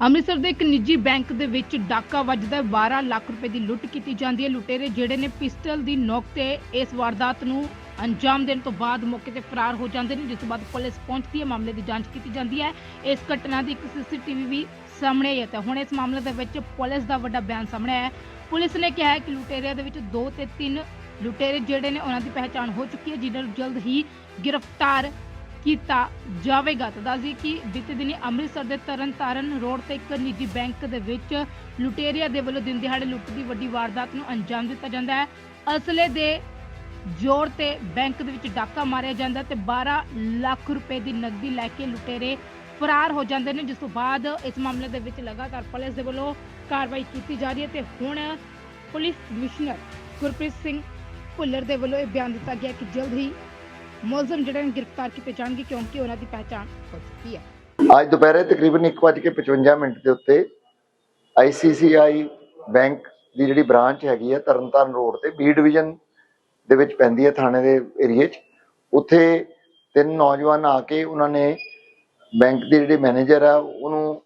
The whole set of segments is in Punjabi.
ਅੰਮ੍ਰਿਤਸਰ ਦੇ ਇੱਕ ਨਿੱਜੀ ਬੈਂਕ ਦੇ ਵਿੱਚ ਡਾਕਾ ਵੱਜਦਾ ਹੈ। 12 ਲੱਖ ਰੁਪਏ ਦੀ ਲੁੱਟ ਕੀਤੀ ਜਾਂਦੀ ਹੈ। ਲੁਟੇਰੇ ਜਿਹੜੇ ਨੇ ਪਿਸਟਲ ਦੀ ਨੋਕ ਤੇ ਇਸ ਵਾਰਦਾਤ ਨੂੰ ਅੰਜਾਮ ਦੇਣ ਤੋਂ ਬਾਅਦ ਮੌਕੇ ਤੇ ਫਰਾਰ ਹੋ ਜਾਂਦੇ ਨੇ, ਜਿਸ ਤੋਂ ਬਾਅਦ ਪੁਲਿਸ ਪਹੁੰਚਦੀ ਹੈ। ਮਾਮਲੇ ਦੀ ਜਾਂਚ ਕੀਤੀ ਜਾਂਦੀ ਹੈ। ਇਸ ਘਟਨਾ ਦੀ ਇੱਕ ਸੀਸੀਟੀਵੀ ਵੀ ਸਾਹਮਣੇ ਆਈ ਹੈ ਤੇ ਹੁਣ ਇਸ ਮਾਮਲੇ ਦੇ ਵਿੱਚ ਪੁਲਿਸ ਦਾ ਵੱਡਾ ਬਿਆਨ ਸਾਹਮਣੇ ਆਇਆ ਹੈ। ਪੁਲਿਸ ਨੇ ਕਿਹਾ ਹੈ ਕਿ ਲੁਟੇਰਿਆਂ ਦੇ ਵਿੱਚ 2 ਤੇ 3 ਲੁਟੇਰੇ ਜਿਹੜੇ ਨੇ, ਉਹਨਾਂ ਦੀ ਪਹਿਚਾਣ ਹੋ ਚੁੱਕੀ ਹੈ, ਜਿਨ੍ਹਾਂ ਨੂੰ ਜਲਦ ਹੀ ਗ੍ਰਿਫਤਾਰ ਕੀਤਾ ਜਾਵੇਗਾ। ਤਾਂ ਦੱਸਦੀ ਕਿ ਬੀਤੇ ਦਿਨੀ ਅੰਮ੍ਰਿਤਸਰ ਦੇ ਤਰਨਤਾਰਨ ਰੋਡ ਤੇ ਇੱਕ ਨਿੱਜੀ ਬੈਂਕ ਦੇ ਵਿੱਚ ਲੁਟੇਰਿਆਂ ਦੇ ਵੱਲੋਂ ਦਿਨ ਦਿਹਾੜੇ ਲੁੱਟ ਦੀ ਵੱਡੀ ਵਾਰਦਾਤ ਨੂੰ ਅੰਜਾਮ ਦਿੱਤਾ ਜਾਂਦਾ ਹੈ। ਅਸਲੇ ਦੇ ਜ਼ੋਰ ਤੇ ਬੈਂਕ ਦੇ ਵਿੱਚ ਡਾਕਾ ਮਾਰਿਆ ਜਾਂਦਾ ਹੈ ਤੇ 12 ਲੱਖ ਰੁਪਏ ਦੀ ਨਕਦੀ ਲੈ ਕੇ ਲੁਟੇਰੇ ਫਰਾਰ ਹੋ ਜਾਂਦੇ ਨੇ। ਜਿਸ ਤੋਂ ਬਾਅਦ ਇਸ ਮਾਮਲੇ ਦੇ ਵਿੱਚ ਲਗਾਤਾਰ ਪੁਲਿਸ ਦੇ ਵੱਲੋਂ ਕਾਰਵਾਈ ਕੀਤੀ ਜਾ ਰਹੀ ਹੈ ਤੇ ਹੁਣ ਪੁਲਿਸ ਕਮਿਸ਼ਨਰ ਗੁਰਪ੍ਰੀਤ ਸਿੰਘ ਭੁੱਲਰ ਦੇ ਵੱਲੋਂ ਇਹ ਬਿਆਨ ਦਿੱਤਾ ਗਿਆ ਕਿ ਜਲਦ ਹੀ ਮੁਲਜ਼ਮ ਜਿਹੜੇ ਨੇ ਗ੍ਰਿਫਤਾਰ ਕੀਤੇ ਜਾਣਗੇ ਕਿਉਂਕਿ ਉਹਨਾਂ ਦੀ ਪਹਿਚਾਣ ਹੋ ਚੁੱਕੀ ਹੈ। ਅੱਜ ਦੁਪਹਿਰੇ ਤਕਰੀਬਨ 1:55 ਮਿੰਟ ਦੇ ਉੱਤੇ ICCI ਬੈਂਕ ਦੀ ਜਿਹੜੀ ਬ੍ਰਾਂਚ ਹੈਗੀ ਹੈ ਤਰਨਤਾਰਨ ਰੋਡ ਤੇ, ਬੀ ਡਿਵੀਜ਼ਨ ਦੇ ਵਿੱਚ ਪੈਂਦੀ ਹੈ ਥਾਣੇ ਦੇ ਏਰੀਏ 'ਚ। ਉੱਥੇ ਤਿੰਨ ਨੌਜਵਾਨ ਆ ਕੇ ਉਹਨਾਂ ਨੇ ਬੈਂਕ ਦੇ ਜਿਹੜੇ ਮੈਨੇਜਰ ਆ, ਉਹਨੂੰ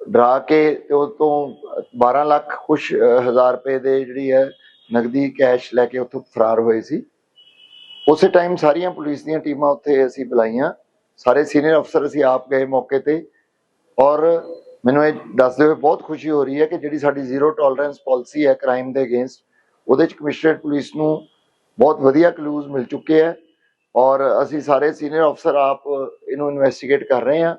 ਡਰਾ ਕੇ ਤੇ ਉਹ ਤੋਂ 12 ਲੱਖ ਕੁਛ ਹਜ਼ਾਰ ਰੁਪਏ ਦੇ ਜਿਹੜੀ ਹੈ ਨਗਦੀ ਕੈਸ਼ ਲੈ ਕੇ ਉੱਥੋਂ ਫਰਾਰ ਹੋਏ ਸੀ। ਉਸੇ ਟਾਈਮ ਸਾਰੀਆਂ ਪੁਲਿਸ ਦੀਆਂ ਟੀਮਾਂ ਉੱਥੇ ਅਸੀਂ ਬੁਲਾਈਆਂ। ਸਾਰੇ ਸੀਨੀਅਰ ਅਫਸਰ ਅਸੀਂ ਆਪ ਗਏ ਮੌਕੇ ਤੇ। ਔਰ ਮੈਨੂੰ ਇਹ ਦੱਸਦੇ ਹੋਏ ਬਹੁਤ ਖੁਸ਼ੀ ਹੋ ਰਹੀ ਹੈ ਕਿ ਜਿਹੜੀ ਸਾਡੀ ਜ਼ੀਰੋ ਟੋਲਰੈਂਸ ਪਾਲਿਸੀ ਹੈ ਕ੍ਰਾਈਮ ਦੇ ਅਗੇਂਸਟ ਉਹਦੇ ਚ ਕਮਿਸ਼ਨਰੇਟ ਪੁਲਿਸ ਨੂੰ ਬਹੁਤ ਵਧੀਆ ਕਲੂਜ਼ ਮਿਲ ਚੁੱਕੇ ਹੈ। ਔਰ ਅਸੀਂ ਸਾਰੇ ਸੀਨੀਅਰ ਅਫਸਰ ਆਪ ਇਹਨੂੰ ਇਨਵੈਸਟੀਗੇਟ ਕਰ ਰਹੇ ਹਾਂ।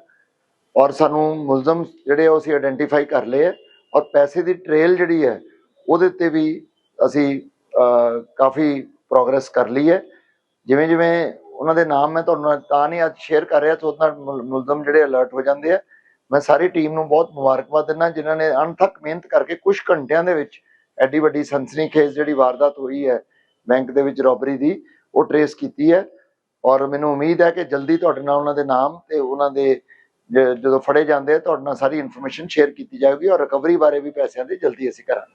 ਔਰ ਸਾਨੂੰ ਮੁਲਜ਼ਮ ਜਿਹੜੇ ਉਹ ਅਸੀਂ ਆਇਡੈਂਟੀਫਾਈ ਕਰ ਲਏ ਹੈ। ਔਰ ਪੈਸੇ ਦੀ ਟ੍ਰੇਲ ਜਿਹੜੀ ਹੈ, ਉਹਦੇ ਤੇ ਵੀ ਅਸੀਂ ਕਾਫੀ ਪ੍ਰੋਗਰੈਸ ਕਰ ਲਈ ਹੈ। ਜਿਵੇਂ ਜਿਵੇਂ ਉਹਨਾਂ ਦੇ ਨਾਮ ਮੈਂ ਤੁਹਾਨੂੰ ਤਾਂ ਨਹੀਂ ਅੱਜ ਸ਼ੇਅਰ ਕਰ ਰਿਹਾ ਤਾਂ ਉਹਦੇ ਨਾਲ ਮੁਲ- ਮੁਲਜ਼ਮ ਜਿਹੜੇ ਅਲਰਟ ਹੋ ਜਾਂਦੇ ਆ। ਮੈਂ ਸਾਰੀ ਟੀਮ ਨੂੰ ਬਹੁਤ ਮੁਬਾਰਕਬਾਦ ਦਿੰਦਾ, ਜਿਨ੍ਹਾਂ ਨੇ ਅਣਥੱਕ ਮਿਹਨਤ ਕਰਕੇ ਕੁਝ ਘੰਟਿਆਂ ਦੇ ਵਿੱਚ ਐਡੀ ਵੱਡੀ ਸਨਸਨੀਖੇਜ਼ ਜਿਹੜੀ ਵਾਰਦਾਤ ਹੋਈ ਹੈ ਬੈਂਕ ਦੇ ਵਿੱਚ ਰੋਬਰੀ ਦੀ, ਉਹ ਟਰੇਸ ਕੀਤੀ ਹੈ। ਔਰ ਮੈਨੂੰ ਉਮੀਦ ਹੈ ਕਿ ਜਲਦੀ ਤੁਹਾਡੇ ਨਾਲ ਉਹਨਾਂ ਦੇ ਨਾਮ ਤੇ ਉਹਨਾਂ ਦੇ ਜ- ਜਦੋਂ ਫੜੇ ਜਾਂਦੇ ਆ, ਤੁਹਾਡੇ ਨਾਲ ਸਾਰੀ ਇਨਫੋਰਮੇਸ਼ਨ ਸ਼ੇਅਰ ਕੀਤੀ ਜਾਵੇਗੀ ਔਰ ਰਿਕਵਰੀ ਬਾਰੇ ਵੀ ਪੈਸਿਆਂ ਦੀ ਜਲਦੀ ਅਸੀਂ ਕਰਾਂਗੇ।